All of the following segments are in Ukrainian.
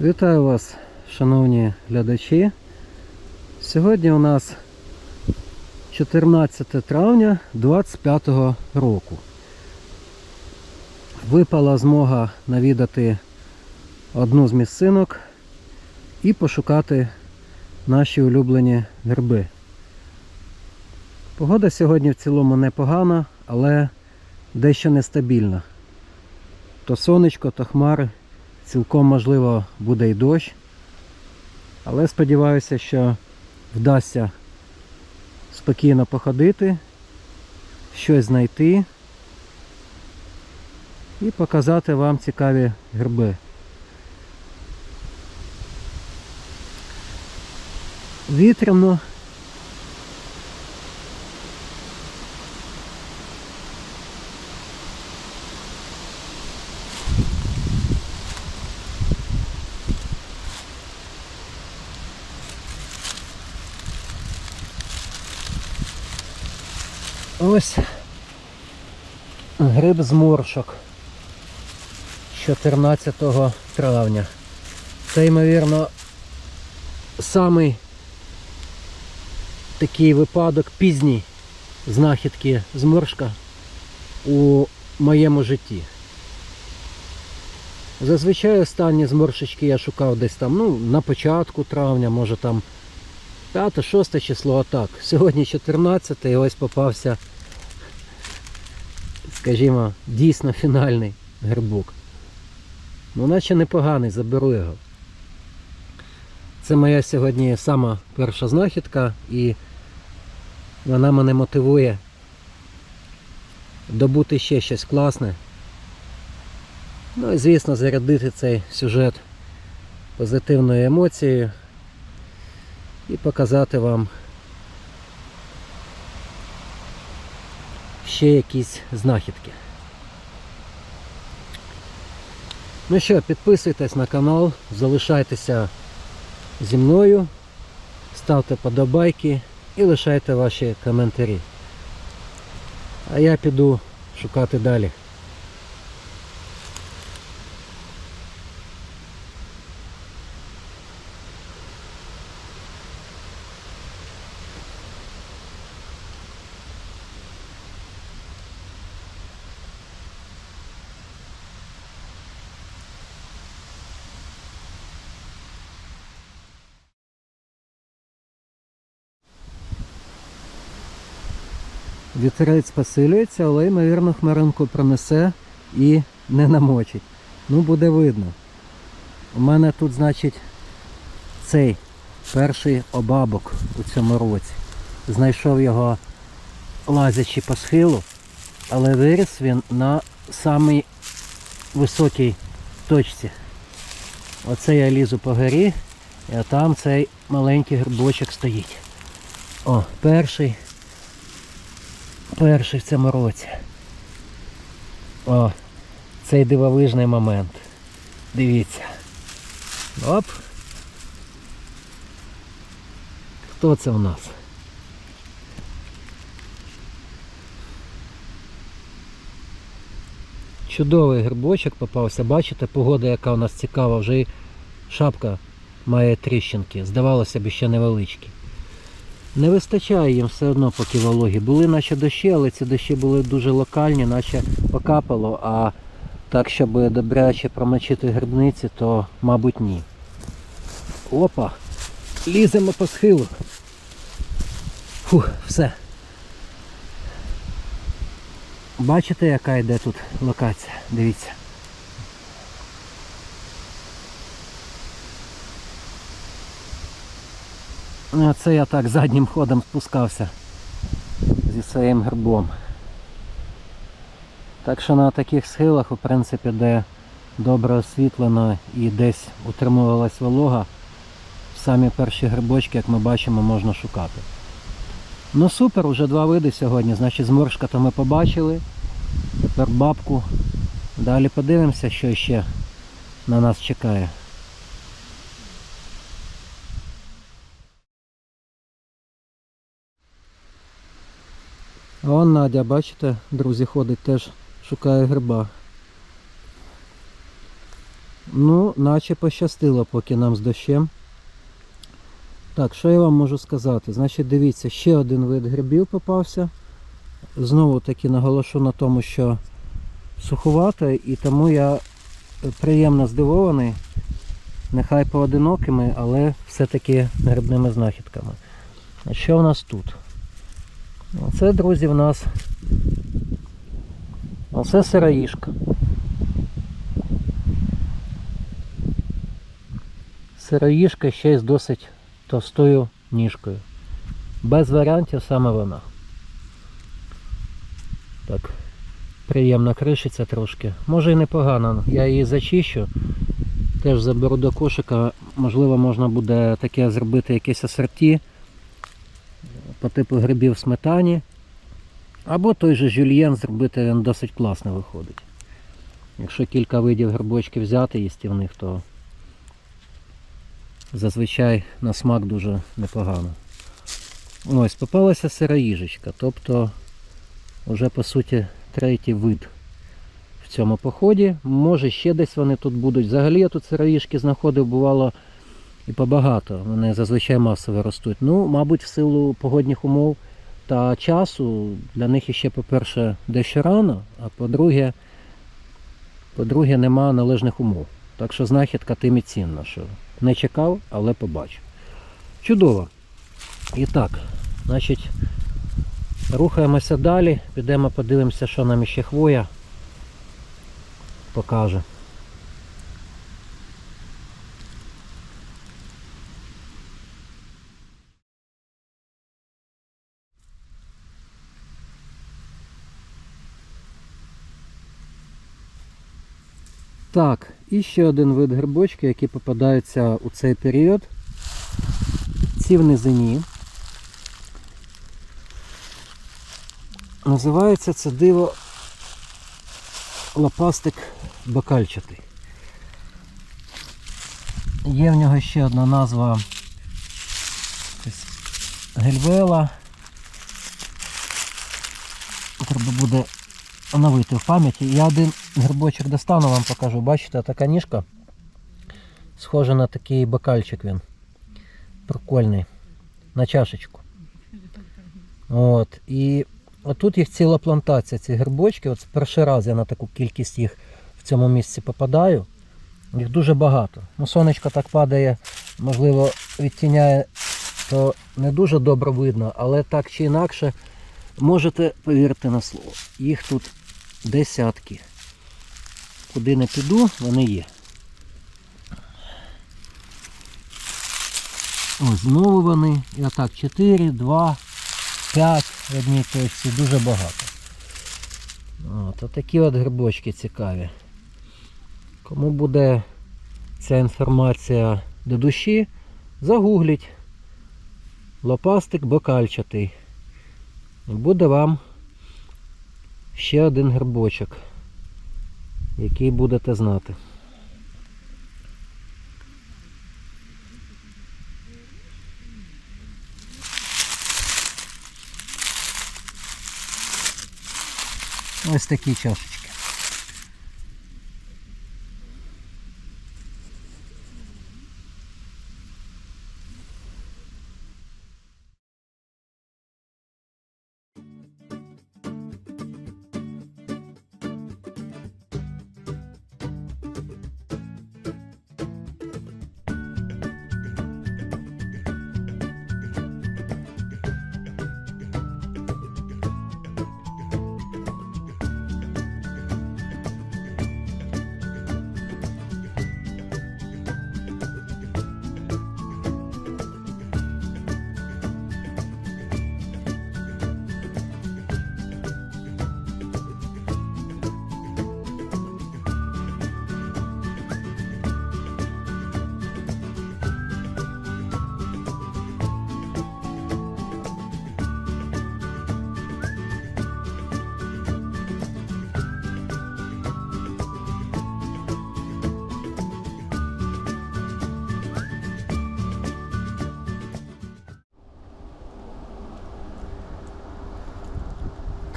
Вітаю вас, шановні глядачі. Сьогодні у нас 14 травня 2025 року. Випала змога навідати одну з місцинок і пошукати наші улюблені гриби. Погода сьогодні в цілому непогана, але дещо нестабільна. То сонечко, то хмари. Цілком можливо буде й дощ. Але сподіваюся, що вдасться спокійно походити, щось знайти і показати вам цікаві гриби. Вітряно. Ось гриб з моршок 14 травня. Це, ймовірно, самий такий випадок пізній знахідки зморшка у моєму житті. Зазвичай останні зморшечки я шукав десь там, ну, на початку травня, може там 5-6 число, а так. Сьогодні 14 і ось попався, скажімо, дійсно фінальний грибок. Ну, наче непоганий, заберу його. Це моя сьогодні сама перша знахідка і вона мене мотивує добути ще щось класне. Ну і звісно зарядити цей сюжет позитивною емоцією і показати вам ще якісь знахідки. Ну що, підписуйтесь на канал, залишайтеся зі мною, ставте подобайки і лишайте ваші коментарі. А я піду шукати далі. Вітерець посилюється, але, ймовірно, хмаринку пронесе і не намочить. Ну, буде видно. У мене тут, значить, цей перший обабок у цьому році. Знайшов його лазячи по схилу, але виріс він на самій високій точці. Оце я лізу по горі, і там цей маленький грибочок стоїть. О, перший перший в цьому році. О, цей дивовижний момент. Дивіться. Оп. Хто це у нас? Чудовий грибочок попався. Бачите, погода, яка у нас цікава, вже і шапка має тріщинки. Здавалося б, ще невеличкі. Не вистачає їм все одно поки вологі. Були наче дощі, але ці дощі були дуже локальні, наче покапало, а так, щоб добряче промочити грибниці, то мабуть ні. Опа! Ліземо по схилу. Фух, все. Бачите, яка йде тут локація? Дивіться. Це я так заднім ходом спускався зі своїм грибом. Так що на таких схилах, в принципі, де добре освітлено і десь утримувалась волога, самі перші грибочки, як ми бачимо, можна шукати. Ну супер, уже два види сьогодні. Значить зморшка то ми побачили. Тепер бабку. Далі подивимося, що ще на нас чекає. А Надя, бачите, друзі, ходить теж шукає гриба. Ну, наче пощастило поки нам з дощем. Так, що я вам можу сказати? Значить, дивіться, ще один вид грибів попався. Знову таки наголошу на тому, що суховато, і тому я приємно здивований. Нехай поодинокими, але все-таки грибними знахідками. А що в нас тут? Оце, друзі, в нас оце сироїшка. Сироїшка ще й з досить товстою ніжкою. Без варіантів саме вона. Так, приємно кришиться трошки. Може і непогано. Я її зачищу. Теж заберу до кошика. Можливо, можна буде таке зробити якесь асорті по типу грибів в сметані. Або той же жюльєн зробити, він досить класно виходить. Якщо кілька видів грибочків взяти їстівних, то зазвичай на смак дуже непогано. Ось, попалася сироїжечка, тобто вже по суті третій вид в цьому поході. Може ще десь вони тут будуть. Взагалі я тут сироїжки знаходив, бувало і побагато. Вони зазвичай масово ростуть. Ну, мабуть, в силу погодних умов та часу для них іще, по-перше, дещо рано, а по-друге, по-друге, нема належних умов. Так що знахідка тим і цінна, що не чекав, але побачив. Чудово. І так, значить, рухаємося далі, підемо подивимося, що нам іще хвоя покаже. Так, і ще один вид грибочки, які попадаються у цей період. Ці в низині. Називається це диво лопастик бакальчатий. Є в нього ще одна назва гельвела. Треба буде оновити в пам'яті. Я один грибочок достану, вам покажу. Бачите, така ніжка. Схожа на такий бокальчик він. Прикольний. На чашечку. От. І отут їх ціла плантація, ці грибочки. От перший раз я на таку кількість їх в цьому місці попадаю. Їх дуже багато. Ну, сонечко так падає, можливо, відтіняє, то не дуже добре видно, але так чи інакше, можете повірити на слово. Їх тут десятки. Куди не піду, вони є. Ось знову вони. І отак 4, 2, 5 в одній точці, дуже багато. От, отакі от грибочки цікаві. Кому буде ця інформація до душі, загугліть лопастик бокальчатий. Буде вам ще один грибочок, який будете знати. Ось такі чашечки.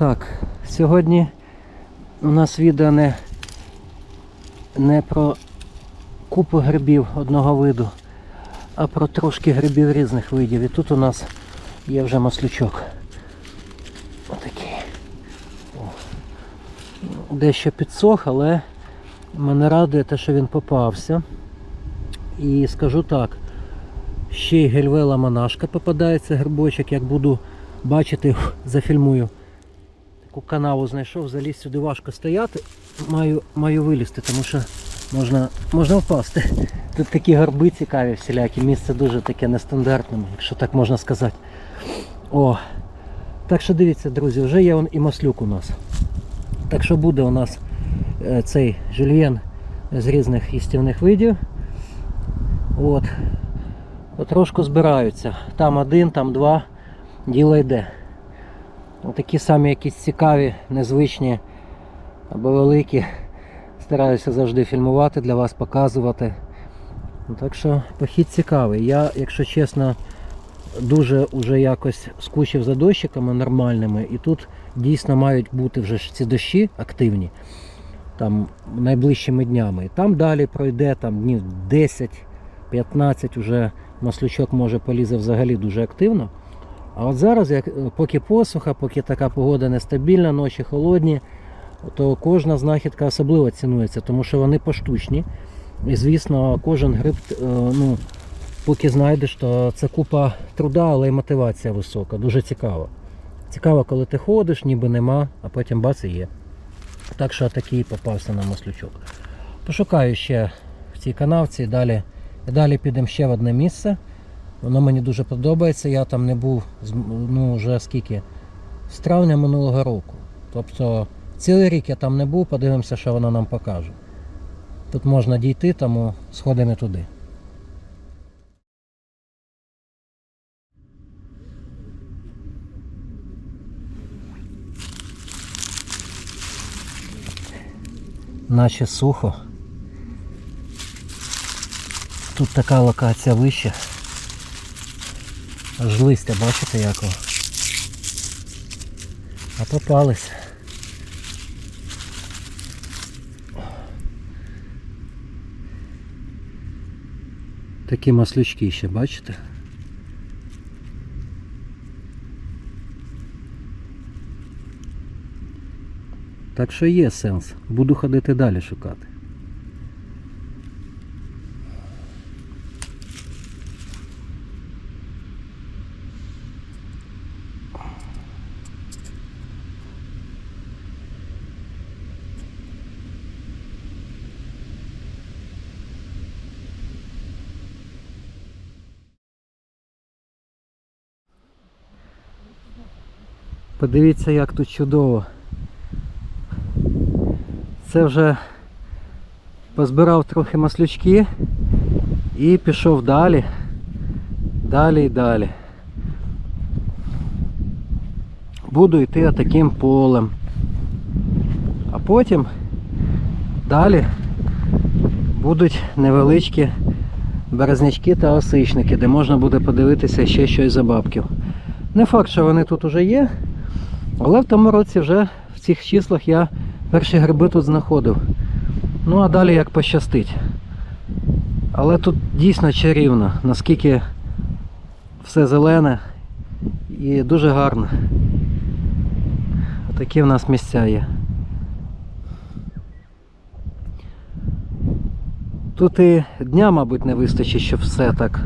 Так, сьогодні у нас відео не, не про купу грибів одного виду, а про трошки грибів різних видів. І тут у нас є вже маслючок. Отакий. Дещо підсох, але мене радує те, що він попався. І скажу так, ще й гельвела монашка попадається грибочок, як буду бачити, зафільмую. Таку канаву знайшов, заліз сюди важко стояти. Маю, маю вилізти, тому що можна, можна впасти. Тут такі горби цікаві всілякі, місце дуже таке нестандартне, якщо так можна сказати. О, так що дивіться, друзі, вже є і маслюк у нас. Так що буде у нас е, цей жульєн з різних їстівних видів. От. Потрошку збираються. Там один, там два. Діло йде. Такі самі якісь цікаві, незвичні або великі. Стараюся завжди фільмувати для вас, показувати. Ну, Так що похід цікавий. Я, якщо чесно, дуже уже якось скучив за дощиками нормальними. І тут дійсно мають бути вже ці дощі активні там найближчими днями. І там далі пройде там днів 10-15 уже маслючок може полізе взагалі дуже активно. А от зараз, як, поки посуха, поки така погода нестабільна, ночі холодні, то кожна знахідка особливо цінується, тому що вони поштучні. І звісно, кожен гриб, е, ну, поки знайдеш, то це купа труда, але й мотивація висока. Дуже цікаво. Цікаво, коли ти ходиш, ніби нема, а потім бац і є. Так що такий попався на маслючок. Пошукаю ще в цій канавці і далі, і далі підемо ще в одне місце. Воно мені дуже подобається. Я там не був ну, вже скільки? З травня минулого року. Тобто цілий рік я там не був, подивимося, що воно нам покаже. Тут можна дійти, тому сходимо туди. Наче сухо. Тут така локація вища. Аж листя, бачите якого? А попались. Такі маслючки ще, бачите? Так що є сенс. Буду ходити далі шукати. Подивіться, як тут чудово. Це вже позбирав трохи маслючки і пішов далі. Далі і далі. Буду йти таким полем. А потім далі будуть невеличкі березнячки та осичники, де можна буде подивитися ще щось за бабків. Не факт, що вони тут уже є, але в тому році вже в цих числах я перші гриби тут знаходив. Ну а далі як пощастить. Але тут дійсно чарівно, наскільки все зелене і дуже гарно. Такі в нас місця є. Тут і дня, мабуть, не вистачить, щоб все так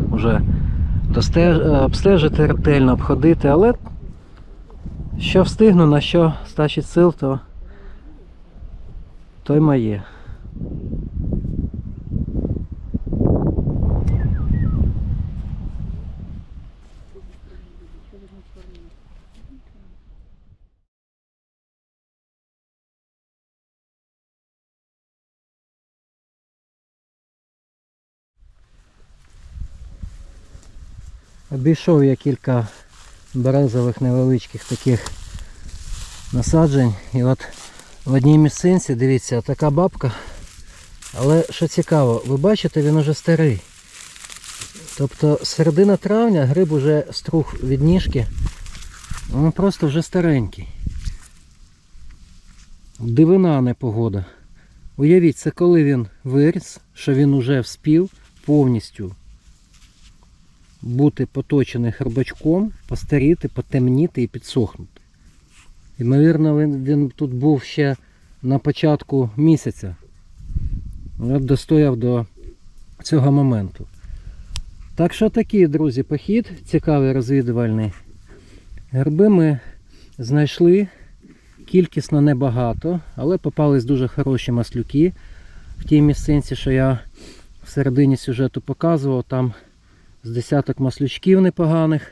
достеж... е, обстежити ретельно, обходити, але що встигну, на що стачить сил, то, то й моє. Обійшов я кілька березових невеличких таких насаджень. І от в одній місцинці, дивіться, така бабка. Але що цікаво, ви бачите, він уже старий. Тобто середина травня гриб уже струх від ніжки. Він просто вже старенький. Дивина, а не погода. Уявіть, це коли він виріс, що він уже вспів повністю бути поточений хрбачком, постаріти, потемніти і підсохнути. Ймовірно, він, він тут був ще на початку місяця. От достояв до цього моменту. Так що такий, друзі, похід, цікавий розвідувальний. Герби ми знайшли кількісно небагато, але попались дуже хороші маслюки в тій місцинці, що я в середині сюжету показував. Там з десяток маслючків непоганих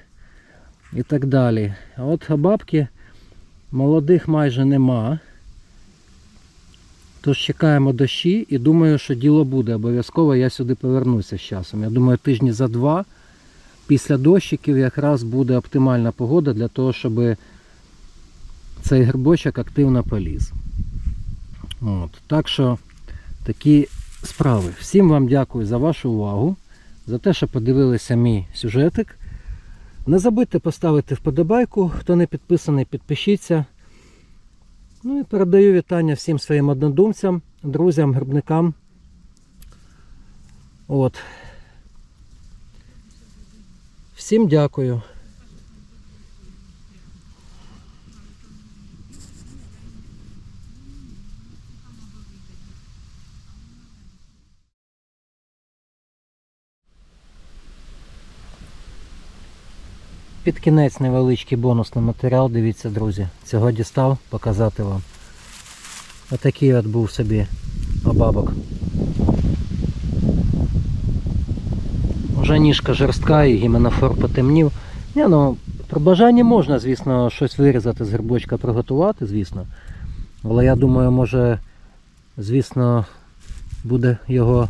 і так далі. А от бабки молодих майже нема. Тож чекаємо дощі і думаю, що діло буде. Обов'язково я сюди повернуся з часом. Я думаю, тижні за два після дощиків якраз буде оптимальна погода для того, щоб цей грибочок активно поліз. От. Так що такі справи. Всім вам дякую за вашу увагу, за те, що подивилися мій сюжетик. Не забудьте поставити вподобайку. Хто не підписаний, підпишіться. Ну і передаю вітання всім своїм однодумцям, друзям, грибникам. От. Всім дякую. Під кінець невеличкий бонусний матеріал, дивіться, друзі. Цього дістав показати вам. Отакий от був собі обабок. Уже ніжка жорстка і гіменофор потемнів. Ні, ну, при бажанні можна, звісно, щось вирізати з грибочка, приготувати, звісно. Але я думаю, може, звісно, буде його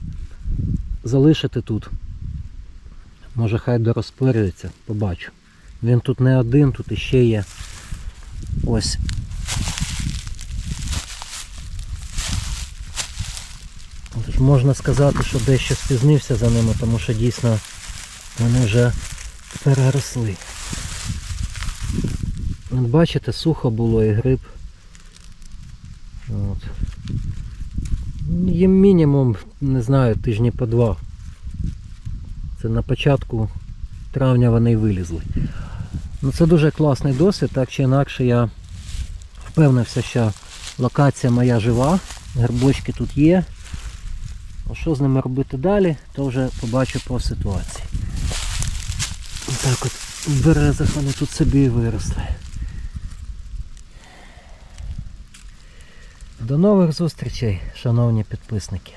залишити тут. Може хай дорозпорюється, побачу. Він тут не один, тут іще є. Ось. Тож можна сказати, що дещо спізнився за ними, тому що дійсно вони вже переросли. Бачите, сухо було і гриб. От. Їм мінімум, не знаю, тижні по два. Це на початку травня вони вилізли. Ну Це дуже класний досвід, так чи інакше я впевнився, що локація моя жива, грибочки тут є. А що з ними робити далі, то вже побачу по ситуації. Так от в березах вони тут собі і виросли. До нових зустрічей, шановні підписники.